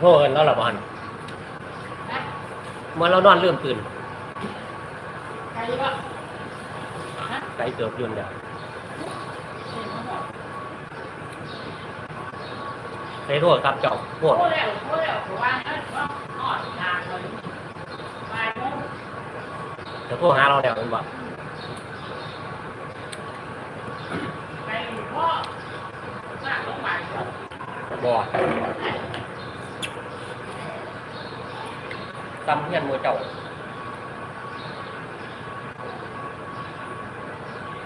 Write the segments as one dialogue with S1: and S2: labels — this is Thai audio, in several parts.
S1: โทษกันแล้วหรอบ้านเมื่อเรานอนเริ่มตื่น
S2: ใครวะฮะ
S1: ไกลเกือบยืนเดียวใส่โทษครับเจ้าโทษ
S2: โอ้แล้วโอ้แล้วผมว่าเออว่าอ่อนทางเลยไปโน่น
S1: เดี๋ยวโทษหาเราแล้วเป็นบ่
S2: ไปพ่อหน้าลงไปก่อน
S1: บ่ ซ้ำเฮียนมือเจ้า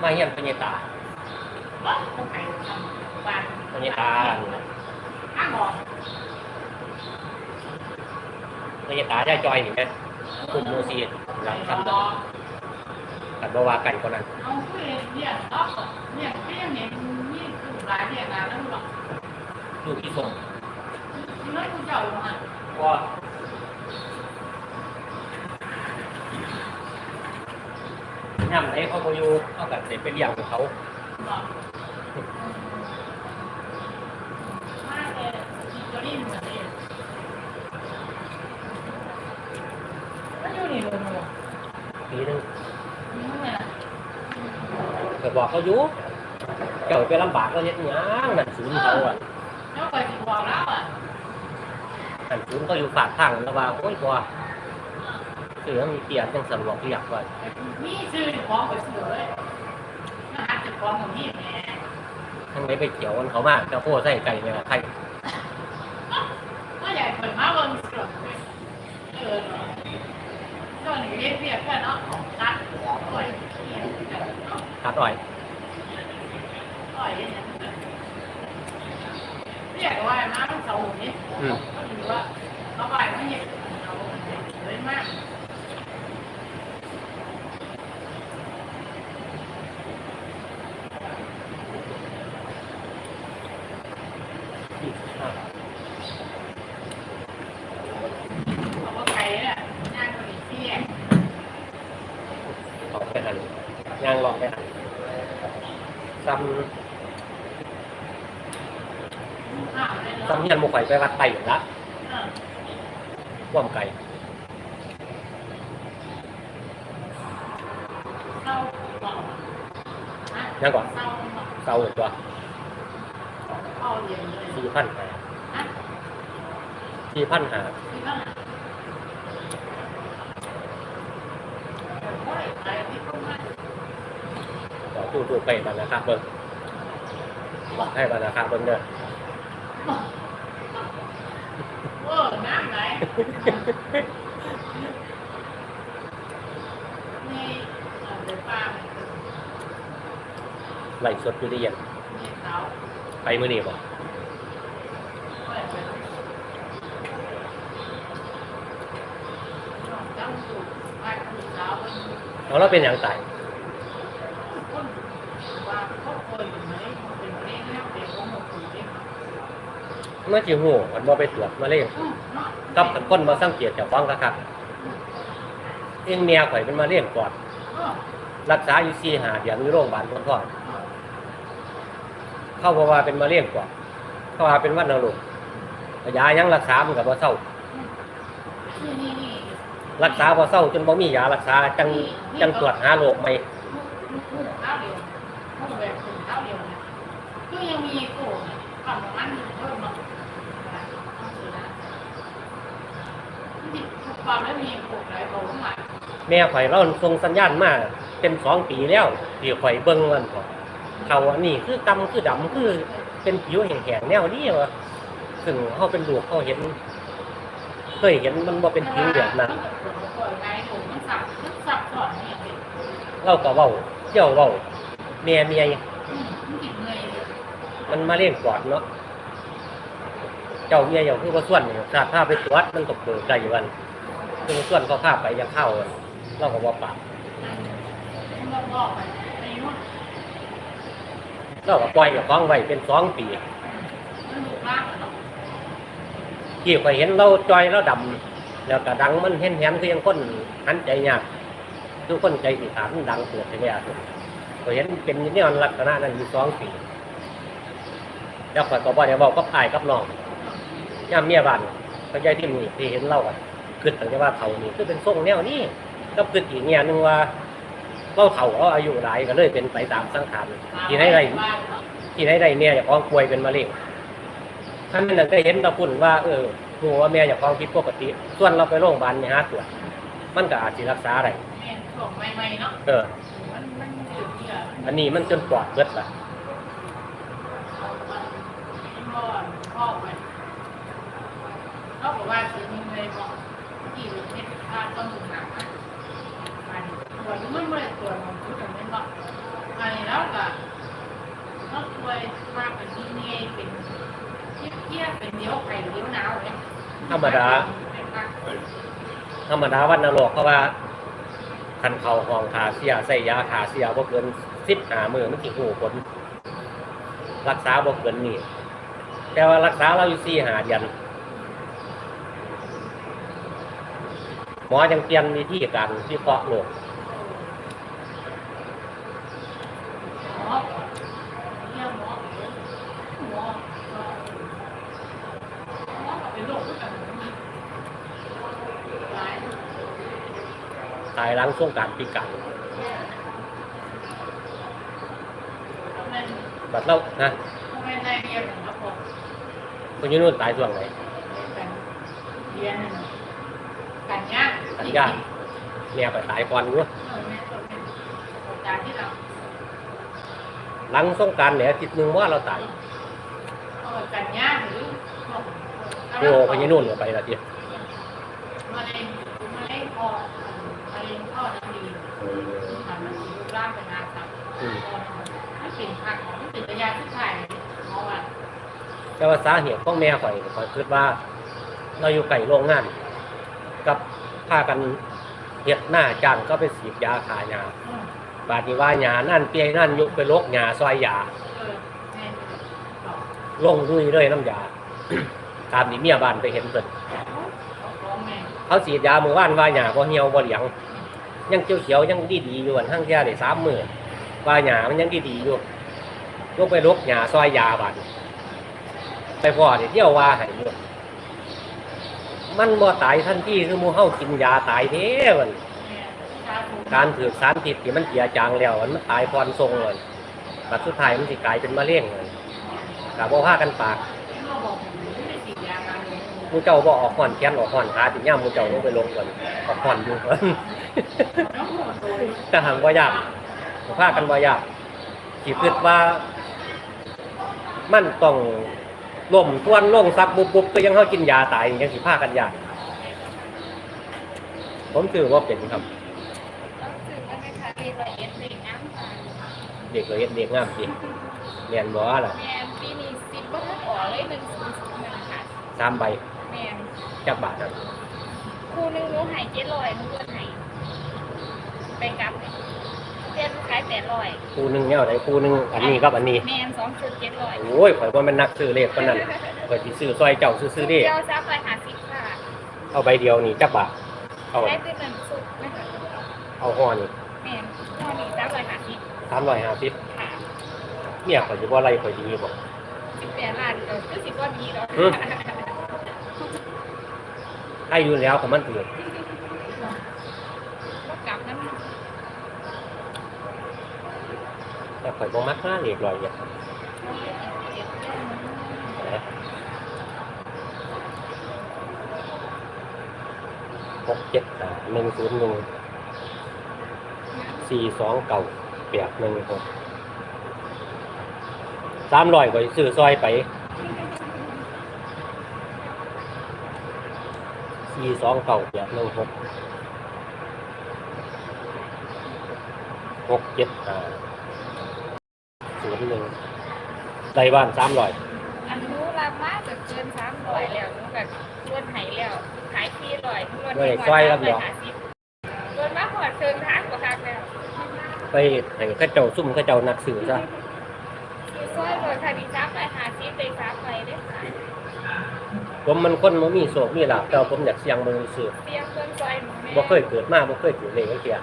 S1: มาเฮียนเป็นยตา
S2: ว่าต้องไปทำบ้าน
S1: เป็นยตา
S2: ข้างหมอ
S1: เป็นยตาได้จอยนี่ไหมกลุ่มโมซีหลัง
S2: ร
S1: ซ้ำ
S2: อ
S1: กันบ่ว่ากันคนนั้น
S2: เอาคุยเนี่ยล็อกเนี่ยเพี้ยนเนี่ยนี่คือหลายเนี่ยนะแล้วหรอก
S1: ลูกที่ส่ง
S2: แล้วกูเจ้า ลงมา
S1: ว่าย่ำไหนเขาบ่อยู่เขากับเด็กเป็นอย่างของเขา
S2: บอกมาเลยตัวนี้เหมือนเนี่ยมันอยู่นี่เลยมั้ง
S1: ปีหนึง
S2: นี่ไง
S1: เคยบอกเขาอยู่เจ้าไปลำบากแล้วเฮ็ดหยังนั่นศูนย์เขาอะ
S2: แล้วไปถึงบอกแล้วอะ
S1: นั่นศูนย์เขาอยู่ฝากทางแล้วว่าโอ้ยกว่า เสือมีเกียรติยังสะดวกเรียกว่า
S2: นี่ซื้อของไปซื้อเลยนะฮะจะของของนี่แม่
S1: ทั้งไหนไปเกี่ยวกันเขามากเจ้าโพใส่ไก่เนี่ยใคร
S2: ก็ใหญ่เปิดมาเบิ่งเสือเออตอนนี้เรียกเรียกกันเนาะตัดโอ้ย
S1: ตัดอ้อย
S2: อ้อยเนี่ยเรียกว่ามาต้องเสาหนี่
S1: อืม
S2: ก็ถือว่าเอาไปไม่เห็นเอาเลยมาก
S1: อ
S2: อาว่าไก่เนี่ยย่างคนอีกที่เนี่ย
S1: ออกไปหันย่างลองไปหันซ้ำ
S2: เนาะ
S1: ซ้ำเฮียนหมุข่อยไปวัดไต่อยู่ละว่อมไก่
S2: เศร้าบอกฮะ
S1: ยังก่อน
S2: เศร้าบอก
S1: เตาตัว
S2: เข้าเย็นเลย
S1: สี่พันหา
S2: ฮะ
S1: สี่พันหา
S2: ที่นั่นน่ะโอ้ยอะไรที่พวกนั้น
S1: ต่อตู้ตู้ไปบันนะครับเบิ้งบอกให้บันนะครับเบิ้งเด้อ
S2: เออน้ำไหลนี่เออเดี๋ยวป้ามันเป็น
S1: ไหลสดอยู่ดีเย็น
S2: นี่เขา
S1: ไปเมื้อนี้บ่
S2: โอ้ยเป็นน้องเจ้าเป็น
S1: อาแล้วเป็นอย่างไต
S2: คนว่าเขาเคยอยู่ไหมเป็นมะเร็งแล้วเป็นโรคหัวใจเด็ก
S1: เมื่อจิหูมันบ่ไปตรวจมะเร็ง
S2: เนาะ
S1: กับคนบ่สังเกตจ้าของกะครับเองเมียข่อยเป็นมะเร็งปอด
S2: เออ
S1: รักษาอยู่4 5เดือนอยู่โรงพยาบาลคนท้อง เขาบอกว่าเป็นมะเร็งปอดเขาว่าเป็นวัณโรคยายังรักษามันก็บ่เศร้า
S2: นี่นี่นี่
S1: รักษาบ่เศร้าจนบ่มียารักษาจังจังตรวจหาโรคใหม่
S2: ลูกลูกข้าวเดียวลูกแบบถึงข้าวเดียวเนี่ยก็ยังมีโก้เนี่ยทำของมันเพิ่มมาต้องซื้อนะนี่ความแล้วมีโก้หลายโก้เข้ามา
S1: แม่ข่อยเราส่งสัญญาณมาเป็นสองปีแล้วที่ข่อยเบิ่งมันก็ เขาอันนี้คือกำคือดำคือเป็นผิวแห้งๆแนวนี้วะซึ่งเขาเป็นลูกเขาเห็น เคยเห็นมันบ่เป็นผิวแบบนั้น
S2: เรา
S1: ก็เว้าเจ้าเว้าเมีย
S2: อืมมันติดเงย
S1: มันมาเลี้ยงกอดเนาะเจ้าเมียอย่างคือว่าส่วนเนี่ถ้าพาไปตรวจมันตกเบิกได้อยู่วันคือส่วนเขาพาไปยังเข้าเราก็บ่าปาก
S2: มันก็บอกไปในนู้น
S1: เราก็ปล่อยกับของไว้เป็นสองปี
S2: มันถูกลากเนาะ
S1: ที่ข่อยเห็นเราจอยเราดำแล้วก็ดังมันเห็นแหนคือยังคนหันใจยากทุกคนใจสิขาดมันดังเกิดไปแล้วข่อยเห็นเป็นแนวลักษณะนั้นอยู่สองปีแล้วข่อยก็บ่ได้เว้ากับอ้ายกับน้องย่ามเมียบ้านพระยายที่นี่ที่เห็นเราอะคือตั้งแต่ว่าเขานี่คือเป็นทรงแนวนี้ก็คืออีกเนี่ยนึงว่า เราเขาเขาอายุหลายก็เลยเป็นไปตามสังขารที่ไหนไรที่ไหนไรเนี่ยอยากของป่วยเป็นมะเร็งท่านนั่นก็เห็นตะปุ่นว่าเออหัวาแม่อยากของผิดปกติ ส่วนเราไปโรงพยาบาลเนี่ยหาตรวจมันก็อาจจะรักษาได้
S2: แม่ส่งใหม่ๆเนาะ
S1: เออ
S2: มันมันจุดเดียว
S1: อันนี้มันจนปลอดเบิดละ
S2: พ่อพ่อไปเขาบอกว่าซื้อมีเลยบอกกี่ลูกเม็ดค่าต้นทุนหนักนะอันตัวนี้มันไม่ได้ตัวมันคือแต่ไม่บอกอันนี้แล้วก็นอกตัวมากเป็นที่นี่เป็นเทียเป็นเดียวไข่เดียวหนาวเลย
S1: ธรรมดา ธรรมดาวันนรกเพราะว่าคันเขาห้องขาเสียใส่ยาขาเสียบ่เกินสิบหามือมันสิหูผลรักษาบ่เกินนี่แต่ว่ารักษาเราอยู่สี่หาเดือนหมอยังเปลี่ยนวิธีการวิเคราะห์โรค
S2: หมอเยี่ยมหมอหมอหมอเป็นโรคทุกอย่างหลาย
S1: ตายหล้า งช่วงการปีกัน
S2: ทำไม
S1: บัดเรานะ
S2: ทำไมนายเรียนของเราบอก
S1: คนอยูนู่นตายช่วงไหน
S2: กันเรียนกันยาก
S1: กันยากแม่ไปตายก่อนอยู่
S2: เออแม่ตัวเป็นอาจารย์ที่เรา
S1: หลังสงกรารเนี่ยอาทิตย์หนึงว่าเราตาย
S2: เออกันยากหรือ
S1: โอ้คนอยูนู่นก็ไปละทีา
S2: งเป็นอาครับ
S1: อืม
S2: ไม่เป็นผักไม่เป็นระยะที่ถ่ายเพราะว่า
S1: แต่ว่าสาเหตุของแม่ข่อยข่อยคิดว่า เราอยู่ไก่โรงงาน กับพากันเห็ดหน้าจ้างก็ไปสีดยาขายยา
S2: อืม
S1: บาดนี้ว่าหยานั่นเปียนั่นยุกไปลกหยาซอยยา
S2: เออแม่บอก
S1: ลงดุยเลยน้ำยาตามนี่เมียบ้านไปเห็นเพิ่น
S2: เขาฟ้องแม่
S1: เขาสีดยาเมื่อวานว่าหยาบ่เหี่ยวบ่เหลียง ยังเขียวเขียวๆยังดีดีอยู่อันทั้งแค่ได้สามมือว่าหยามันยังดีดีอยู่ลงไปลกหยาซอยยาบาดนี้ไปพ่อเดี๋ยวเที่ยวว่าให้อยู่มันบ่ตายทันที่คือมูเฮากินยาตายเด้มัน
S2: แม่ชาถูกา
S1: รถือสารพิษที่มันเจียจางแล้วมันตายพรทรงเลยบัดสุดท้ายมันสิกลายเป็นมะเร็งเลยกะบ่พากันปาก
S2: เขากไม่ได้ฉีดยาการเลย
S1: หมูเจ้าบ่ออกห่อนแขนออกห่อนขาติย่ามมูเจ้าลงไปลงก่อนออกห่อนอยู่
S2: น้องหัวา
S1: หางบ่ยากบ่พากันบ่ยากสิคิดว่า มันต้องล่มทวนล่งซักบุบบุบก็ยังเฮากินยาตายยังสิพากันยากผมถือว่าเป็นครับ
S3: เรียนละเอียดเด็ก
S1: เด็กก็เฮ็ดเด็กงามสิเรียนบ่ล่ะ
S3: แมนปีนี้สิบว่าถ้าออกเลยหนึ่งศูนย์ศูนย์หนึ่งค่ะ
S1: สามใบจักบาทครับ
S3: ครูหนึงหนูใหายเจ็ดร้อยหนูเงินหาย ไปกลับเนี่ยเจ็ดขายแปดร้อย
S1: ครูหนึงแนวไหนครูหนึงอันนี้กับอันนี้
S3: แมนสองชุดเจ็ดร้อย
S1: โอ้ยข่อยว่ามันนักซื้อเลขปานนั้นข่อยสิซื้อซอยเจ้าซื้อๆเด้
S3: เดียวซับร้อยห้าสิบค่ะ
S1: เอาใบเดียวนี่จักบาทเอา
S3: ได้ตื่นหนึ่งสุดนะคะ
S1: เอาห่อนี่
S3: แมนตอนนี้ซับร้อยห้าสิบ
S1: 350
S3: ค่ะ
S1: เนี่ยข่อยสิบ่ไล่ข่อยสิบ่
S3: สิบแปดล้านก็คือสิบก้อนดีแล้ว
S1: อืม ให้อยู่แล้วก็มันถือ
S3: ก็กลับนั่น
S1: แต่ข่อยบ่มักมาเลขร้อยเนี่ยหกเจ็ดห้าหนึ่งศูนย์หนึ่งสี่สองเก้าแปดหนึ่งหกสามร้อยข่อยซื้อซอยไปสี่สองเก่าแปดหนึ่งหกหกเจ็ดห้า ศูนย์หนึ่งใส่บ้านสามร้อย
S3: อันนู้รับมาจะเกินสามร้อยแล้วหนูแบบเกินไหแล้วขายที่ร้อยทุกวันนี้วันละห้าสิบเกินมาหอดเกินทางกว่าทางแล้ว
S1: ไปให้เข้าเจ้าซุ่มเข้าเจ้านักสื่อซะ
S3: คือซอยรถค่ะดีซับไปหาซิไปซับไปได้ค่ะ
S1: ผมมันคนมันมีโศกมีลาบแต่ว่าผมอยากเสียงมือสื่อ
S3: เตียงเพื่อนซอยหนูแม่
S1: บ่เคยเกิดมาบ่เคยถือเลยก็เกีย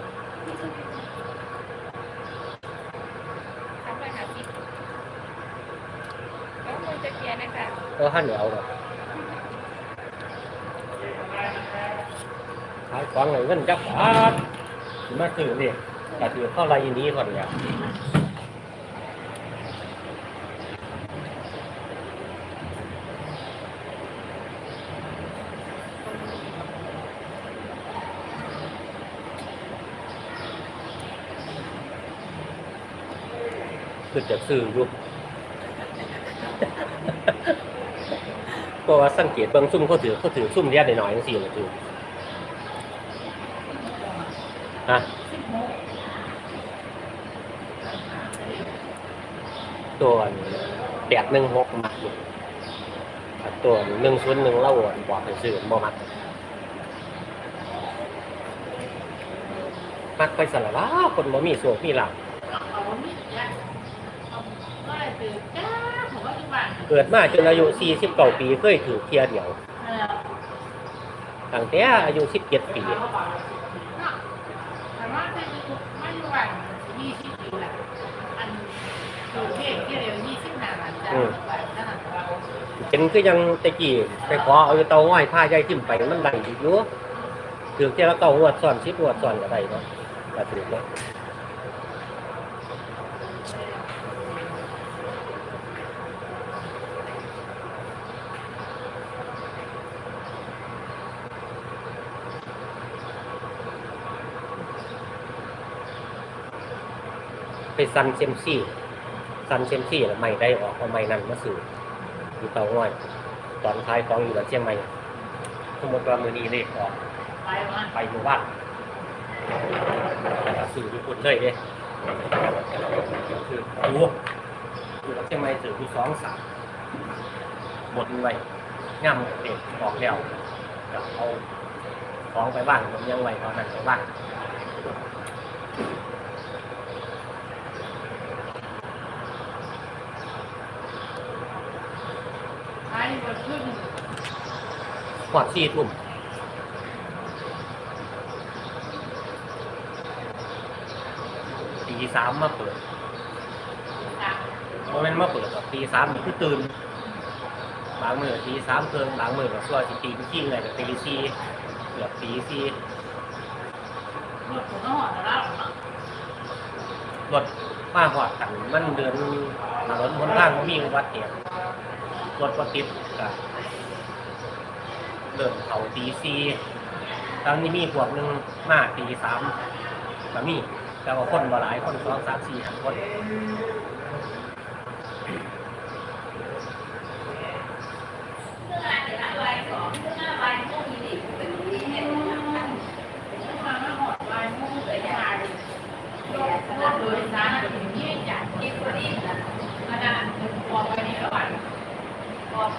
S3: ซับไปหาซิ
S1: ก็หันเดียวหรอกฟังเลยเงินจักบาทมาซื้อเลขก็ถือเข้าไรนี้ก่อนเนี่ยคือจะซื้ออยู่ เพ ราะว่าสังเกตเบางซุ่มเขาถือเขาถือซุ่มเรียดหน่อยๆจังซี่นะถือฮะตัวแปดหนึ่งหกมักตัวหนึ่งศูนย์หนึ่งเล่าอะบอกให้ซื้อบ่มักมักไปสละว่าคนบ่มีสวนมีหลัก
S2: เอาเอามีดยัดเอาก็เลยตื่นจ้า
S1: เกิดมาจนอายุ49ปีเคยถือเทียเดียว
S2: เออ
S1: ตั้งแต่อายุ17ปี
S2: แต่ว่าถ้าอยู่ไม่อยู่วันยี่สิบปีแหละอันดูเทศที่เร็วยี่สิบห้าวันจ้าแบบนั้น
S1: เป็นคือยังแตะกี้ไปขอเอาเตาง่อยผ้าใหญ่ทิ่มไปมันได้อีกอยู่ถือเที่ยวละเก้างวดซ้อน10งวดซ้อนก็ได้เนาะก็ถือเนาะ ไปซันเซมซี่ซันเซมซี่ไม่ได้ออกเอาไม่นั่นมาสื่ออยู่เตาง่อย ตอนท้ายของอยู่กับเชียงใหม่สมมติว่ามือนี้เลขออก
S2: ไป
S1: หมู่บ้านแล้วก็สื่อญี่ปุ่นเลยเด้คือดูอยู่กับเชียงใหม่ถืออยู่สองสามหมดไว้ย่ำเด็กออกแล้วเอาของไปบ้านผมยังไว้ตอนนั้นไปบ้าน
S2: ไปวันขึ้น
S1: หอดสี่ทุ่มตีสามมาเปิดโมเมนต์มาเปิดหรอกตีสามนี่คือตื่นบางมือตีสามเกินบางมือก็ส่วนสิตีขี้เลยก็ตีสี่เกือบตีสี่
S2: รถมา
S1: หอดกันมันเดินถนนบนทางมีอุบัติเหตุรถก็ติด ก็เริ่มเขาตีสี่ตอนนี้มีพวกหนึ่งมาตีสามก็มีแต่ว่าคนบ่หลายคนสองสามสี่ห้าคน
S2: โดยสาร